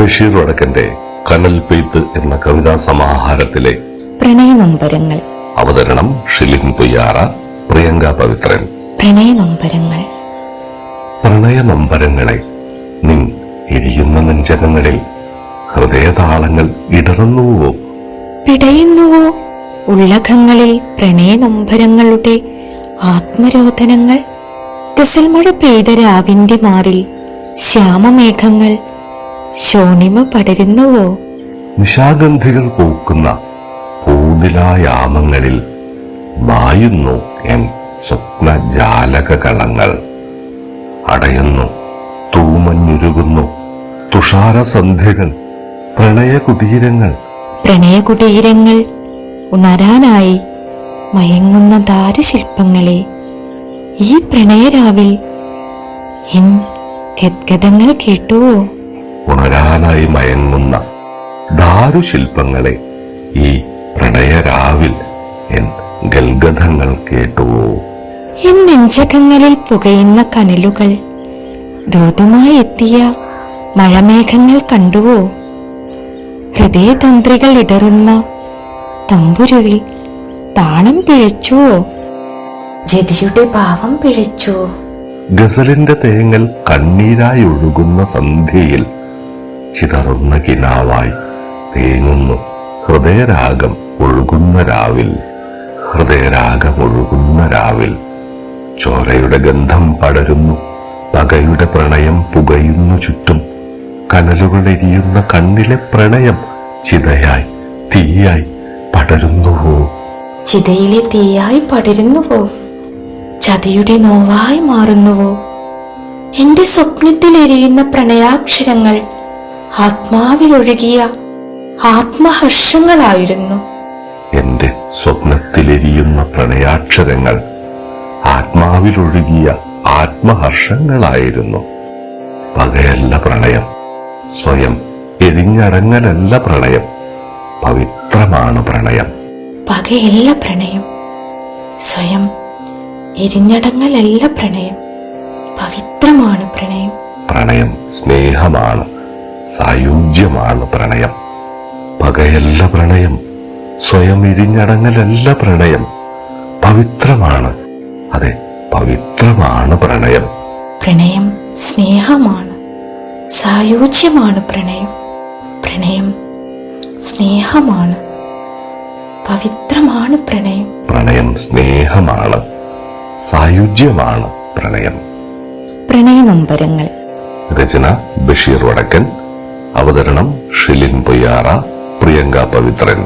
ബഷീർ വടക്കന്റെ കനൽ പെയ്ത്ത് എന്ന കവിതാ സമാഹാരത്തിലെ പ്രണയനൊമ്പരങ്ങൾ. അവതരണം ഷിലിൻ പൊയ്യാറ പ്രിയങ്ക പവിത്രൻ. പ്രണയനൊമ്പരങ്ങൾ. പ്രണയ നമ്പരങ്ങളെ നിൻ ഇരിയുന്ന നെഞ്ചകങ്ങളിൽ ഹൃദയതാളങ്ങൾ ഇടറുന്നുവോ? പിടയുന്നുവോ? ഉള്ളകങ്ങളിൽ പ്രണയനൊമ്പരങ്ങളുടെ ആത്മരോധനങ്ങൾ. ഗസൽമഴ പെയ്ത രാവിന്റെ മാറിൽ ശ്യാമമേഘങ്ങൾ ശോണിമ പടരുന്നുവോ? നിശാഗന്ധികൾ പൂക്കുന്ന പൂനിലായാമങ്ങളിൽ മായുന്നു എൻ സ്വപ്ന ജാലകകളങ്ങൾ അടയുന്നു തൂമഞ്ഞുരുകുന്നു തുഷാരസന്ധ്യകൾ പ്രണയകുടീരങ്ങൾ. പ്രണയകുടീരങ്ങൾ ഉണരാനായി മയങ്ങുന്ന ദാരുശില്പങ്ങളെ ഈ പ്രണയരാവിൽ എൻ ഗദ്ഗതങ്ങൾ കേട്ടുവോ? ഉണരാനായി മയങ്ങുന്ന ദാരുശില്പങ്ങളെ ഈ പ്രണയരാവിൽ എൻ ഗൽഗതങ്ങൾ കേട്ടുവോ എൻ നെഞ്ചകങ്ങളിൽ പുകയുന്ന കനലുകൾ ദൂതുമായി എത്തിയ മഴമേഘങ്ങൾ കണ്ടുവോ? ഹൃദയതന്ത്രികൾ ഇടറുന്ന തമ്പുരുവിൽ താളം പിഴച്ചുവോ? ജതിയുടെ ഭാവം പിഴച്ചുവോ? ഗസലിന്റെ തേങ്ങൽ കണ്ണീരായി ഒഴുകുന്ന സന്ധ്യയിൽ ചിതറുന്ന കിനാവായി തേങ്ങുന്നു. ഹൃദയരാഗം ഒഴുകുന്ന രാവിൽ. ഹൃദയരാഗം ഒഴുകുന്ന രാവിൽ. ചോരയുടെ ഗന്ധം പടരുന്നു. പകയുടെ പ്രണയം പുകയുന്നു ചുറ്റും. കനലുകൾ എരിയുന്ന കണ്ണിലെ പ്രണയം ചിതയായി തീയായി പടരുന്നുവോ? ചിതയിലെ തീയായി പടരുന്നുവോ? ചതയുടെ നോവായി മാറുന്നുവോ? എന്റെ സ്വപ്നത്തിൽ എരിയുന്ന പ്രണയാക്ഷരങ്ങൾ ആത്മാവിലൊഴുകിയ ആത്മഹർഷങ്ങളായിരുന്നു. എന്റെ സ്വപ്നത്തിലെരിയുന്ന പ്രണയാക്ഷരങ്ങൾ ആത്മാവിലൊഴുകിയ ആത്മഹർഷങ്ങളായിരുന്നു. പകയല്ല പ്രണയം സ്വയം എരിഞ്ഞടങ്ങലല്ല പ്രണയം പവിത്രമാണ് പ്രണയം. പകയല്ല പ്രണയം സ്വയം എരിഞ്ഞടങ്ങലല്ല പ്രണയം പവിത്രമാണ് പ്രണയം. പ്രണയം സ്നേഹമാണ്. സായുജ്യമാണ് പ്രണയം. പകയല്ല പ്രണയം. സ്വയം ഇരിഞ്ഞടങ്ങലല്ല പ്രണയം. പവിത്രമാണ്. അതെ പവിത്രമാണ് പ്രണയം. പ്രണയം സ്നേഹമാണ്. സായുജ്യമാണ് പ്രണയം. പ്രണയം സ്നേഹമാണ്. പവിത്രമാണ് പ്രണയം. പ്രണയം സ്നേഹമാണ്. സായുജ്യമാണ് പ്രണയം. പ്രണയ നമ്പരങ്ങൾ. രചന ബഷീർ വടക്കൻ അവതരണം ഷിലിൻ പൊയ്യാറ പ്രിയങ്ക പവിത്രൻ.